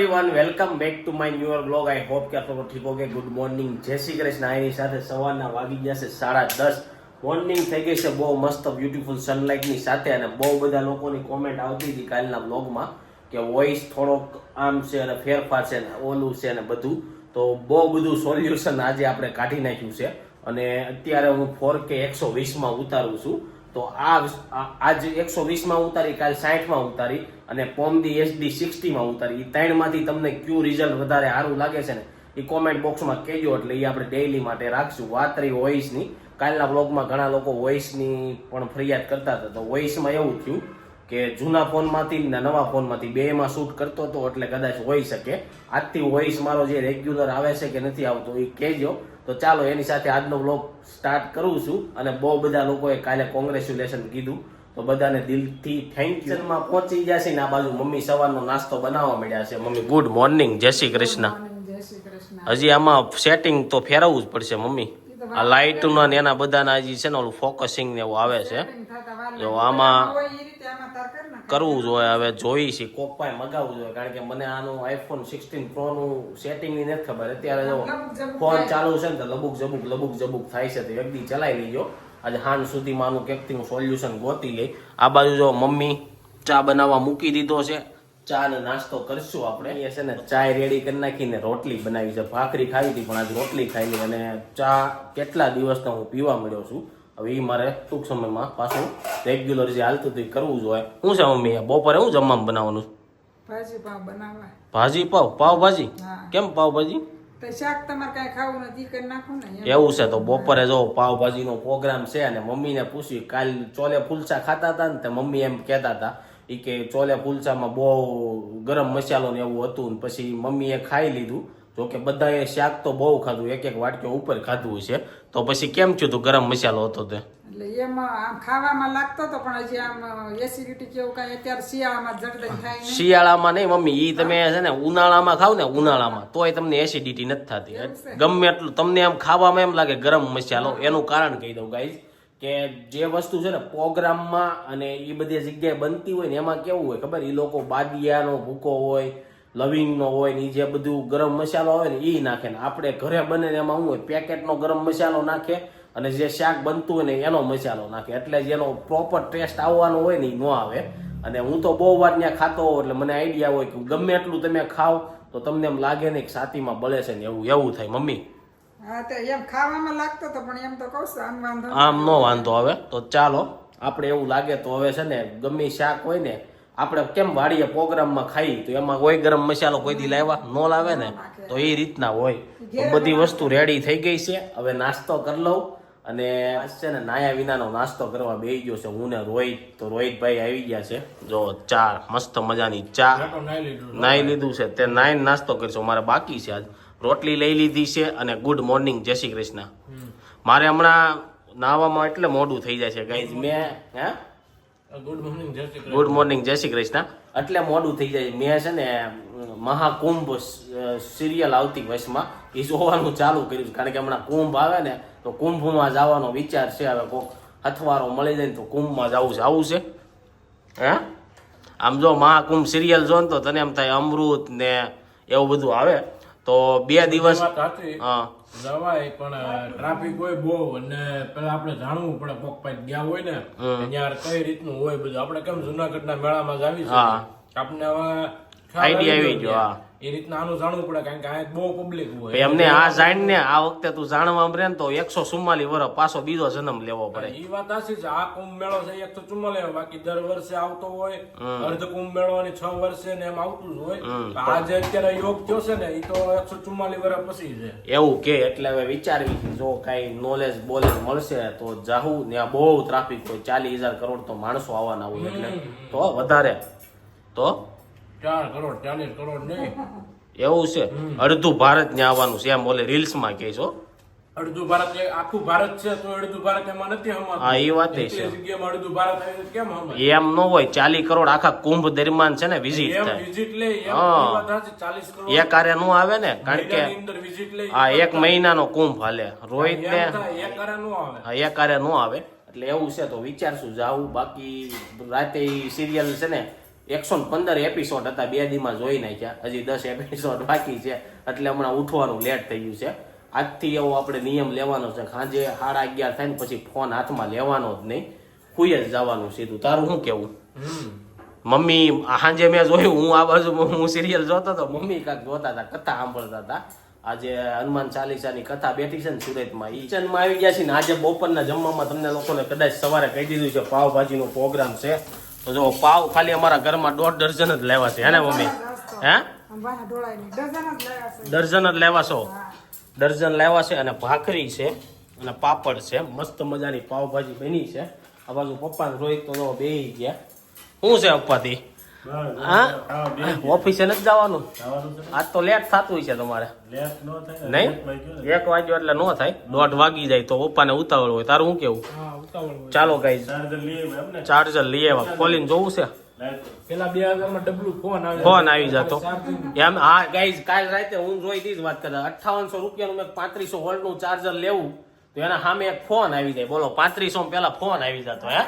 Everyone welcome back to my newer blog I hope કે આપ લોકો ઠીક હોગે ગુડ મોર્નિંગ જય શ્રી કૃષ્ણ. આની સાથે સવારના વાગી ગયા છે સાડા દસ. મોર્નિંગ થઈ ગઈ છે. બહુ મસ્ત બ્યુટીફુલ સનલાઇટની સાથે અને બહુ બધા લોકોની કોમેન્ટ આવતી હતી કાલના બ્લોગમાં કે વોઇસ થોડોક આમ છે અને ફેરફાર છે ને ઓલું છે ને બધું. તો બહુ બધું સોલ્યુશન આજે આપણે કાઢી નાખ્યું છે. અને અત્યારે હું ફોર કે એકસો વીસમાં ઉતારું છું. તો આ આજ એકસો વીસમાં ઉતારી, કાલ સાઠમાં ઉતારી અને પોમદી એસડી સિક્સટીમાં ઉતારી. એ ત્રણમાંથી તમને ક્યુ રિઝલ્ટ વધારે સારું લાગે છે ને એ કોમેન્ટ બોક્સમાં કહેજો એટલે એ આપણે ડેઈલી માટે રાખશું. વાત રહી વોઇસની કાલના બ્લોગમાં ઘણા લોકો વોઇસની પણ ફરિયાદ કરતા હતા. તો વોઇસમાં એવું થયું કે જૂના ફોનમાંથી ને નવા ફોનમાંથી બેમાં શૂટ કરતો હતો એટલે કદાચ હોઈ શકે. આજથી વોઇસ મારો જે રેગ્યુલર આવે છે કે નથી આવતો એ કહેજો. તો ચાલો એની સાથે આજનો બ્લોગ સ્ટાર્ટ કરું છું અને બહુ બધા લોકોએ કાલે કોંગ્રેચ્યુલેશન કીધું. તો બધાને દિલથી થેન્ક યુ માં પહોંચી ગયા છે ને આ બાજુ મમ્મી સવારનો નાસ્તો બનાવવા મળ્યા છે. મમ્મી ગુડ મોર્નિંગ જય શ્રી કૃષ્ણ. હજી આમાં સેટિંગ તો ફેરવવું જ પડશે મમ્મી. આ લાઇટના ને એના બધાના હજી છે ને ઓલું ફોકસિંગ ને એવું આવે છે. જો આમાં. કરવું જોઈએ હવે જોઈ છે કોક પાસે મગાવવું જોઈએ કારણ કે મને આનું આઈફોન સિક્સટીન પ્રો નું સેટિંગની નથી ખબર. અત્યારે જો ફોન ચાલુ છે ને તો લબુક જબુક લબુક જબુક થાય છે તો દી ચલાવી લેજો. આજે હાન સુધીમાં આનું કંઈક સોલ્યુશન ગોતી લઈ આ બાજુ જો મમ્મી ચા બનાવવા મૂકી દીધો છે. ચા ને નાસ્તો કરશું આપણે. એ છે ને ચા રેડી કરી નાખીને રોટલી બનાવી છે. ભાખરી ખાવી હતી પણ આજે રોટલી ખાઈ અને ચા કેટલા દિવસનો હું પીવા મળ્યો છું. હવે એ મારે ટૂંક સમયમાં પાછું રેગ્યુલર જે હાલતું હતું કરવું જોઈએ શું છે મમ્મી બપોરે હું જમવાનું બનાવવાનું ભાજી પાવ બનાવવા. ભાજી પાવ? પાવ કેમ પાવભાજી શાક તમારે કાંઈ ખાવું નથી કરી નાખું ને એવું છે તો બપોરે જો પાવભાજીનો પ્રોગ્રામ છે અને મમ્મીને પૂછ્યું કાલ ચોલે ફુલસા ખાતા હતા ને તે મમ્મી એમ કહેતા હતા એ કે ચોલે ફુલસામાં બહુ ગરમ મસાલો ને એવું હતું ને પછી મમ્મીએ ખાઈ લીધું. જો કે બધાએ શાક તો બહુ ખાધું એક એક વાટકી ઉપર ખાધું છે તો પછી કેમ થયું તું ગરમ મસાલો હતો તે? એટલે એમાં આમ ખાવામાં લાગતો હતો પણ હજી આમ એસિડિટી કેવું કાંઈ અત્યારે શિયાળામાં જડદઈ થાય નહીં. શિયાળામાં નહીં મમ્મી ઈ તમે છે ને ઉનાળામાં ખાવ ને ઉનાળામાં તોય તમને એસિડિટી નથી થતી. ગમે એટલું તમને આમ ખાવામાં એમ લાગે ગરમ મસાલો એનું કારણ કહી દઉં ગાઈઝ કે જે વસ્તુ છે ને પ્રોગ્રામમાં અને એ બધી જગ્યાએ બનતી હોય ને એમાં કેવું હોય ખબર? એ લોકો બાદિયાનો ભૂકો હોય લવિંગનો હોય ને એ જે બધું ગરમ મસાલો હોય ને એ નાખે ને આપણે ઘરે બને એમાં શું હોય પેકેટનો ગરમ મસાલો નાખે અને જે શાક બનતું હોય ને એનો મસાલો નાખે. એટલે જેનો પ્રોપર ટેસ્ટ આવવાનો હોય ને એ ન આવે. અને હું તો બહુ વાર ત્યાં ખાતો હોઉં એટલે મને આઈડિયા હોય કે ગમે એટલું તમે ખાવ તો તમને એમ લાગે ને કે છાતીમાં બળે છે ને એવું એવું થાય. મમ્મી? આમ નો વાંધો આવે. તો ચાલો આપણે એવું લાગે તો હવે છે ને ગમે શાક હોય ને આપણે કેમ વાળીએ પ્રોગ્રામમાં ખાઈ? તો એમાં કોઈ ગરમ મસાલો કોઈ દી લાવ્યા નો લાવે ને તો એ રીતના હોય. બધી વસ્તુ રેડી થઈ ગઈ છે. હવે નાસ્તો કરી લઉં અને છે ને નાયા વિનાનો નાસ્તો કરવા બેસી ગયો છે. હું ને રોહિત તો રોહિતભાઈ આવી ગયા છે. જો ચા મસ્ત મજાની ચા નાઈ લીધું. છે. તે નાઈને નાસ્તો કરશો. મારે બાકી છે આજ. રોટલી લઈ લીધી છે અને ગુડ મોર્નિંગ જય શ્રી કૃષ્ણ. મારે હમણાં નાવામાં એટલે મોડું થઈ જાય છે ગાઈઝ મેં હે? ગુડ મોર્નિંગ, જય શ્રી ગુડ મોર્નિંગ, જય કૃષ્ણ. એટલે મોડું થઈ જાય. મેં છે ને, મહાકુંભ સિરિયલ આવતી વર્ષમાં એ જોવાનું ચાલુ કર્યું કારણ કે હમણાં કુંભ આવે ને, તો કુંભમાં જવાનો વિચાર છે. હવે કોક હથવારો મળી જાય ને, તો કુંભમાં જવું છે. આવું છે? હે? આમ જો મહાકુંભ સિરિયલ જો ને તો તને એમ થાય અમૃત ને એવું બધું આવે. તો બે દિવસ જવાય પણ ટ્રાફિક હોય બહુ અને પેલા આપણે જાણવું પડે કોક પાસે ગયા હોય ને ત્યાં કઈ રીતનું હોય બધું. આપણે કેમ જુનાગઢ ના મેળામાં જ આવી. છે આપણે હવે આઈડિયા આવી ગયો હા. એ રીતના આનું જાણવું પડે કારણ કે આ બહુ પબ્લિક હોય. એમને આ જાણ ને આ વખતે તું જાણવા મળે ને તો એકસો ચુમ્માલી વર્ષ પાછો બીજો જન્મ લેવો પડે. એ વાત આશી છે. આ કુંભ મેળો છે એકસો ચુમ્માલી બાકી દર વર્ષે આવતો હોય અર્ધ કુંભ મેળો અને છ વર્ષે ને એમ આવતું જ હોય. આ જે અત્યારે યોગ થયો છે ને એ તો એકસો ચુમ્માલી વર્ષ પછી છે. એવું કે એટલે હવે વિચારવી કે જો કઈ નોલેજ બોલેજ મળશે તો જાહુ ત્યાં બહુ ટ્રાફિક હોય ચાલીસ હજાર કરોડ તો માણસો આવવાના હોય એટલે તો વધારે. તો? ચાર કરોડ ચાલીસ કરોડ નહીં. એવું છે? અડધું ભારત ને આવવાનું છે એમ બોલે રીલ્સમાં કે છો અડધું ભારત આખું ભારત છે તો અડધું ભારત એમાં નથી હા, એ વાત છે. જગ્યામાં અડધું ભારત કેમ એમ ન હોય ચાલીસ કરોડ આખા કુંભ દરમિયાન છે ને વિઝિટ થાય. વિઝિટ લે, હા. એ વાત સાચી, 40 કરોડ. એક આરે નું આવે ને કારણ કે હા એક મહિનાનો કુંભ હાલે. રોહિત ને એક હારે નો આવે. હા, એક કાર્ય નો આવે. એટલે એવું છે તો વિચારશું જાવું બાકી રાતે સિરિયલ છે ને એકસો પંદર એપિસોડ હતા બે દીમાં જોઈ નાખ્યા. હજી દસ એપિસોડ બાકી છે. એટલે હમણાં ઉઠવાનું લેટ થઈ ગયું છે. આજથી એવો આપણે નિયમ લેવાનો છે સાંજે સાડા અગિયાર થાય ને પછી ફોન હાથમાં લેવાનો જ નહીં. ખુઈ જ જવાનું સીધું. તારું શું કેવું? મમ્મી સાંજે મેં જોયું હું આ બાજુ હું સિરિયલ જોતો હતો મમ્મી કાંક જોતા હતા કથા સાંભળતા હતા. આજે હનુમાન ચાલીસાની કથા બેઠી છે ને સુરતમાં. ઈ કિચનમાં આવી ગયા છે ને આજે બપોરના જમવામાં તમને લોકોને કદાચ સવારે કહી દીધું છે પાવભાજીનો પ્રોગ્રામ છે. તો જો પાવ ખાલી અમારા ઘરમાં દોઢ ડઝન જ લેવા છે હે ને મમ્મી? હે? દર્જન ડઝન જ લાવ્યા છે. લેવા છો? ડઝન લેવા છે અને ભાખરી છે અને પાપડ છે. મસ્ત મજાની પાવભાજી બની છે. આ બાજુ પપ્પા રોહિત તો બે ગયા. શું છે પપ્પાથી હા? ઓફિસે નથી જવાનું? આજ તો લેટ થતું હોય છે તમારે. નહીં? એક વાગ્યો એટલે ન થાય. દોઢ વાગી જાય તો પપ્પાને ઉતાવળ હોય. તારું શું કેવું? ચાલો ગાઈઝ ચાર્જર લઈ આવ્યા ખોલીને જોવું છે? પેલા બે હજારમાં ડબલું ફોન આવે. ફોન આવી જતો. એમ હા ગાઈઝ કાલ રાતે હું જોઈ હતી જ વાત કરતા. અઠ્ઠાવનસો રૂપિયાનું મેં પાંત્રીસો વોલ્ટનું ચાર્જર લેવું. તો એના સામે એક ફોન આવી જાય. બોલો પાંત્રીસો પેલા ફોન આવી જતો હે.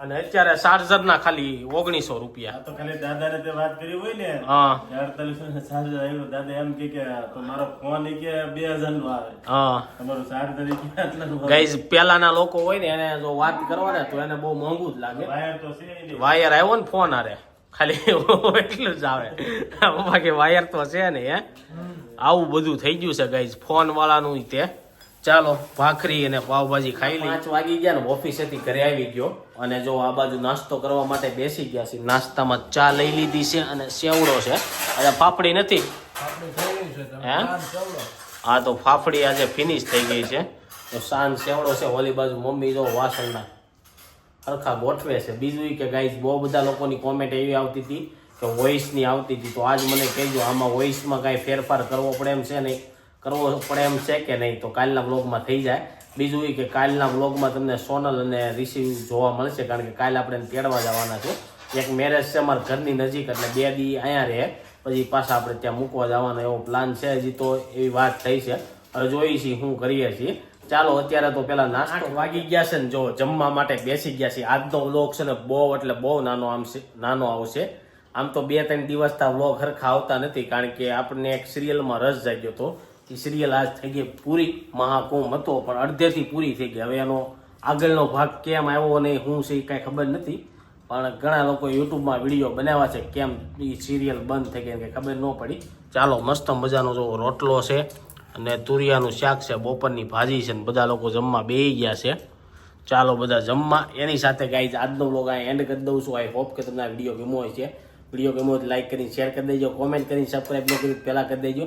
અને અત્યારે ચાર્જર ના ખાલી ઓગણીસો રૂપિયા. તો ખાલી દાદા ને વાત કરી હોય ને હા. અડતાલીસો ને ચાર્જર આવ્યું. દાદા એમ કે કે મારો ફોન એ કે બે હજાર નો આવે. હા. તમારું ચાર્જર ગાઈઝ પેલાના લોકો હોય ને એને જો વાત કરવાને તો એને બહુ મોંઘું જ લાગે. વાયર તો છે વાયર આવ્યો ને ફોન આરે ખાલી એટલું જ આવે. બાકી વાયર તો છે ને હે. આવું બધું થઈ ગયું છે ગાઈઝ ફોન વાળાનું તે. ચાલો ભાખરી અને પાવભાજી ખાઈ લઈ પાંચ વાગી ગયા ને ઓફિસેથી ઘરે આવી ગયો. અને જો આ બાજુ નાસ્તો કરવા માટે બેસી ગયા છે નાસ્તામાં ચા લઈ લીધી છે અને સેવડો છે. અને ફાફડી નથી? હે? હા આ તો ફાફડી આજે ફિનિશ થઈ ગઈ છે. તો સાંજ સેવડો છે ઓલી બાજુ મમ્મી જો વાસણના સરખા ગોઠવે છે. બીજું કે ગાઈઝ બહુ બધા લોકોની કોમેન્ટ એવી આવતી હતી કે વોઇસની આવતી હતી. તો આજ મને કહેજો આમાં વોઇસમાં કાંઈ ફેરફાર કરવો પડે એમ છે નહીં. કરવો પડે એમ છે કે નહીં? તો કાલના બ્લોગમાં થઈ જાય. બીજું એ કે કાલના બ્લોગમાં તમને સોનલ અને રિસીવ જોવા મળશે, કારણ કે કાલે આપણે તેડવા જવાના છે. એક મેરેજ છે અમારા ઘરની નજીક, એટલે બે દી અહીંયા રહે. પછી પાછા આપણે ત્યાં મૂકવા જવાનો એવો પ્લાન છે. હજી તો એવી વાત થઈ છે. હવે જોઈએ છીએ શું કરીએ છીએ. ચાલો, અત્યારે તો પેલા નાસ્તો વાગી ગયા છે ને જો જમવા માટે બેસી ગયા છે આજનો વ્લોગ છે ને બહુ, એટલે બહુ નાનો આમ નાનો આવશે. આમ તો બે ત્રણ દિવસથી વ્લોગ હરખા આવતા નથી, કારણ કે આપણને એક સિરિયલમાં રસ જાગ્યો હતો. એ સિરિયલ આજ થઈ ગઈ. પૂરી મહાકુંભ હતો, પણ અડધેથી પૂરી થઈ ગઈ. હવે એનો આગળનો ભાગ કેમ આવ્યો નહીં શું છે એ કાંઈ ખબર નથી. પણ ઘણા લોકો યુટ્યુબમાં વીડિયો બનાવ્યા છે કેમ એ સિરિયલ બંધ થઈ ગઈ કંઈ ખબર ન પડી. ચાલો, મસ્ત મજાનો જો રોટલો છે અને તુરિયાનું શાક છે, બપોરની ભાજી છે ને બધા લોકો જમવા બેસી ગયા છે. ચાલો, બધા જમવા. એની સાથે ગાઈ આજનો લોકો આ એન્ડ કરી દઉં છું. આઈ હોપ કે તમને આ વીડિયો ગમ્યો હોય છે. વીડિયો ગમ્યો હોય લાઇક કરીને શેર કરી દેજો કોમેન્ટ કરીને સબસ્ક્રાઈબ ન કરી પહેલાં કરી દેજો.